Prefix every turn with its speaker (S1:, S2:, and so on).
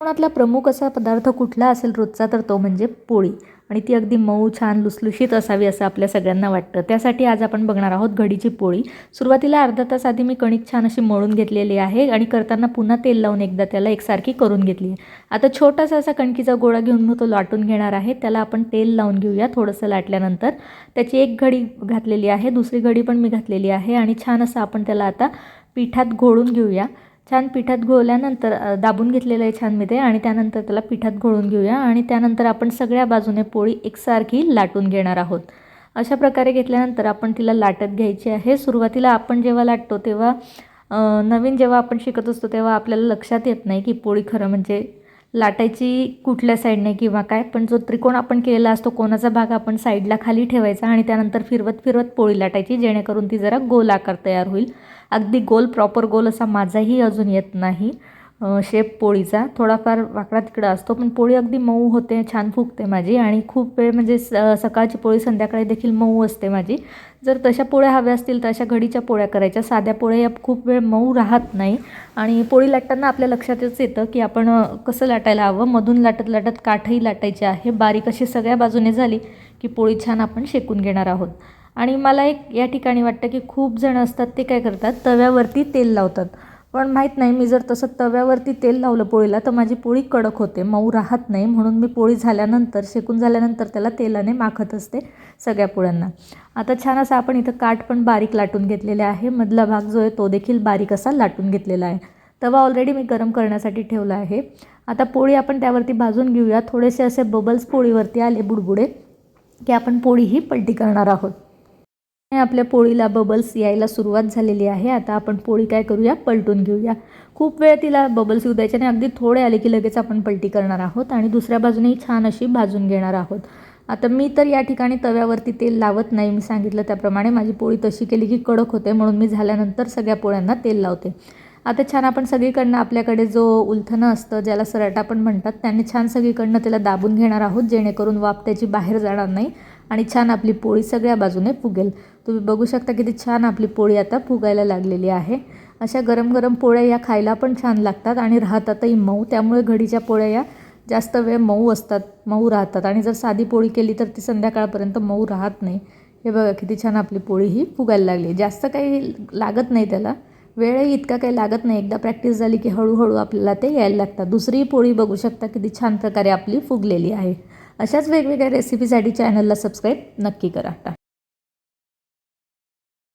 S1: कोकणातला प्रमुख असा पदार्थ कुठला असेल रोजचा तर तो म्हणजे पोळी. आणि ती अगदी मऊ छान लुसलुशीत असावी असं आपल्या सगळ्यांना वाटतं. त्यासाठी आज आपण बघणार आहोत घडीची पोळी. सुरुवातीला अर्धा तास आधी मी कणिक छान अशी मळून घेतलेली आहे आणि करताना पुन्हा तेल लावून एकदा त्याला एकसारखी करून घेतली आहे. आता छोटासा असा कणकीचा गोळा घेऊन मी तो लाटून घेणार आहे. त्याला आपण तेल लावून घेऊया थोडंसं लाटल्यानंतर. त्याची एक घडी घातलेली आहे दुसरी घडी पण मी घातलेली आहे आणि छान असं आपण त्याला आता पिठात घोळून घेऊया. छान पिठात घोळल्यानंतर दाबून घेतलेलं आहे छान मी ते आणि त्यानंतर त्याला पिठात घोळून घेऊया आणि त्यानंतर आपण सगळ्या बाजूने पोळी एकसारखी लाटून घेणार आहोत. अशा प्रकारे घेतल्यानंतर आपण तिला लाटत घ्यायची आहे. सुरुवातीला आपण जेव्हा लाटतो तेव्हा नवीन जेव्हा आपण शिकत असतो तेव्हा आपल्याला लक्षात येत नाही की पोळी खरं म्हणजे लाटायची कुठल्या साईडने किंवा काय पण जो त्रिकोण आपण केलेला असतो कोणाचा भाग आपण साईडला खाली ठेवायचा आणि त्यानंतर फिरवत फिरवत पोळी लाटायची जेणेकरून ती जरा गोल आकार तयार होईल. अगदी गोल प्रॉपर गोल असा माझाही अजून येत नाही. शेप पोळीचा. थोडाफार वाकडा तिकडा असतो पण पोळी अगदी मऊ होते छान फुगते माझी. आणि खूप वेळ म्हणजे स सकाळची पोळी संध्याकाळी देखील मऊ असते माझी. जर तशा पोळ्या हव्या असतील तर अशा घडीच्या पोळ्या करायच्या. साध्या पोळ्या या खूप वेळ मऊ राहत नाही. आणि पोळी लाटताना आपल्या लक्षातच येतं की आपण कसं लाटायला हवं. मधून लाटत लाटत काठही लाटायची आहे. बारीक अशी सगळ्या बाजूने झाली की पोळी छान आपण शेकून घेणार आहोत. आणि मला एक या ठिकाणी वाटतं की खूप जण असतात ते काय करतात? तव्यावरती तेल लावतात. पण माहीत नाही मी जर तसं तव्यावरती तेल लावलं पोळीला तर माझी पोळी कडक होते. मऊ राहत नाही म्हणून मी पोळी झाल्यानंतर शेकून झाल्यानंतर त्याला तेलाने माखत असते सगळ्या पोळ्यांना. आता छान असा आपण इथं काठ पण बारीक लाटून घेतलेले आहे. मधला भाग जो आहे तो देखील बारीक असा लाटून घेतलेला आहे. तवा ऑलरेडी मी गरम करण्यासाठी ठेवला आहे. आता पोळी आपण त्यावरती भाजून घेऊया. थोडेसे असे बबल्स पोळीवरती आले बुडबुडे की आपण पोळी ही पलटी करणार आहोत. आपल्या पोळीला बबल्स यायला सुरुवात झालेली आहे. आता आपण पोळी काय करूया? पलटून घेऊया. खूप वेळ तिला बबल्स येऊ द्यायचे आणि अगदी थोडे आले की लगेच आपण पलटी करणार आहोत आणि दुसऱ्या बाजूनेही छान अशी भाजून घेणार आहोत. आता मी तर या ठिकाणी तव्यावरती तेल लावत नाही. मी सांगितलं त्याप्रमाणे माझी पोळी तशी केली की कडक होते म्हणून मी झाल्यानंतर सगळ्या पोळ्यांना तेल लावते. आता छान आपण सगळीकडनं आपल्याकडे जो उलथनं असतं ज्याला सराटा पण म्हणतात त्याने छान सगळीकडनं त्याला दाबून घेणार आहोत जेणेकरून वाफ त्याची बाहेर जाणार नाही आणि छान आपली पोळी सगळ्या बाजूने फुगेल. तुम्ही बघू शकता किती छान आपली पोळी आता फुगायला लागलेली आहे. अशा गरम गरम पोळ्या या खायला पण छान लागतात आणि राहतातही मऊ. त्यामुळे घडीच्या पोळ्या या जास्त वेळ मऊ असतात मऊ राहतात. आणि जर साधी पोळी केली तर ती संध्याकाळपर्यंत मऊ राहत नाही. हे बघा किती छान आपली पोळी ही फुगायला लागली. जास्त काही लागत नाही त्याला. वेळही इतका काही लागत नाही. एकदा प्रॅक्टिस झाली की हळूहळू आपल्याला ते यायला लागतात. दुसरी पोळी बघू शकता किती छान प्रकारे आपली फुगलेली आहे. अशाच वेगवेगळ्या रेसिपीसाठी चॅनलला सबस्क्राईब नक्की करा.